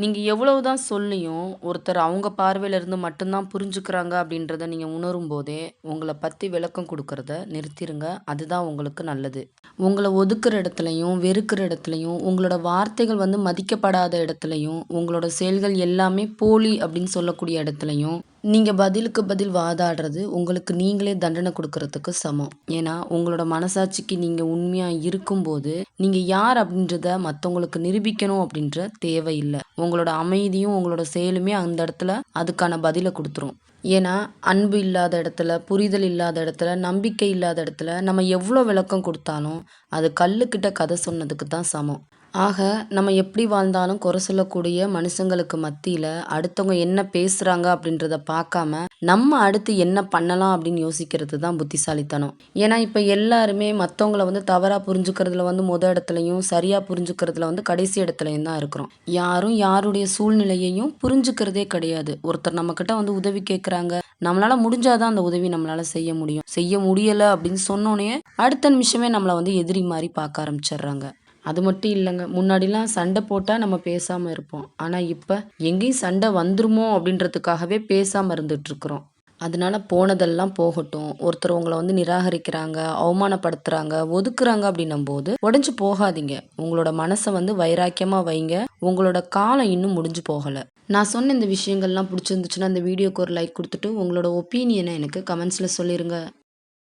நீங்கள் எவ்வளவு தான் சொல்லியும், ஒருத்தர் அவங்க பார்வையிலிருந்து மட்டும்தான் புரிஞ்சுக்கிறாங்க அப்படின்றத நீங்கள் உணரும் போதே உங்களை பற்றி விளக்கம் கொடுக்கறத நிறுத்திடுங்க அதுதான் உங்களுக்கு நல்லது. உங்களை ஒதுக்குற இடத்துலையும் வெறுக்கிற இடத்துலையும் உங்களோட வார்த்தைகள் வந்து மதிக்கப்படாத இடத்துலையும் உங்களோட செயல்கள் எல்லாமே போலி அப்படின்னு சொல்லக்கூடிய இடத்துலையும் நீங்கள் பதிலுக்கு பதில் வாதாடுறது உங்களுக்கு நீங்களே தண்டனை கொடுக்கறதுக்கு சமம். ஏன்னா, உங்களோட மனசாட்சிக்கு நீங்கள் உண்மையாக இருக்கும்போது, நீங்கள் யார் அப்படின்றத மற்றவங்களுக்கு நிரூபிக்கணும் அப்படின்ற தேவை உங்களோட அமைதியும், உங்களோட செயலுமே அந்த இடத்துல அதுக்கான பதிலை கொடுத்துரும் ஏன்னா, அன்பு இல்லாத இடத்துல, புரிதல் இல்லாத இடத்துல, நம்பிக்கை இல்லாத இடத்துல நம்ம எவ்வளோ விளக்கம் கொடுத்தாலும் அது கல்லுக்கிட்ட கதை சொன்னதுக்கு தான் சமம். ஆக, நம்ம எப்படி வாழ்ந்தாலும் குறை சொல்லக்கூடிய மனுஷங்களுக்கு மத்தியில் அடுத்தவங்க என்ன பேசுகிறாங்க அப்படின்றத பார்க்காம, நம்ம அடுத்து என்ன பண்ணலாம் அப்படின்னு யோசிக்கிறது தான் புத்திசாலித்தனம். ஏன்னா, இப்போ எல்லாருமே மற்றவங்கள வந்து தவறாக புரிஞ்சுக்கிறதுல வந்து முத இடத்துலையும் சரியாக புரிஞ்சுக்கிறதுல வந்து கடைசி இடத்துலையும் தான் இருக்கிறோம். யாரும் யாருடைய சூழ்நிலையையும் புரிஞ்சுக்கிறதே கிடையாது. ஒருத்தர் நம்மக்கிட்ட வந்து உதவி கேட்குறாங்க நம்மளால் முடிஞ்சாதான் அந்த உதவி நம்மளால் செய்ய முடியும். செய்ய முடியலை அப்படின்னு சொன்னோன்னே அடுத்த நிமிஷமே நம்மளை வந்து எதிரி மாதிரி பார்க்க ஆரம்பிச்சிடுறாங்க அது மட்டும் இல்லைங்க முன்னாடிலாம் சண்டை போட்டால் நம்ம பேசாமல் இருப்போம். ஆனால் இப்போ எங்கேயும் சண்டை வந்துருமோ அப்படின்றதுக்காகவே பேசாமல் இருந்துகிட்ருக்குறோம் அதனால போனதெல்லாம் போகட்டும். ஒருத்தர் உங்களை வந்து நிராகரிக்கிறாங்க, அவமானப்படுத்துறாங்க, ஒதுக்குறாங்க அப்படின்னும் போது உடஞ்சி போகாதீங்க. உங்களோட மனசை வந்து வைராக்கியமாக வைங்க. உங்களோட காலம் இன்னும் முடிஞ்சு போகலை நான் சொன்ன இந்த விஷயங்கள்லாம் பிடிச்சிருந்துச்சுன்னா இந்த வீடியோக்கு ஒரு லைக் கொடுத்துட்டு உங்களோட ஒப்பீனியனை எனக்கு கமெண்ட்ஸில் சொல்லிருங்க.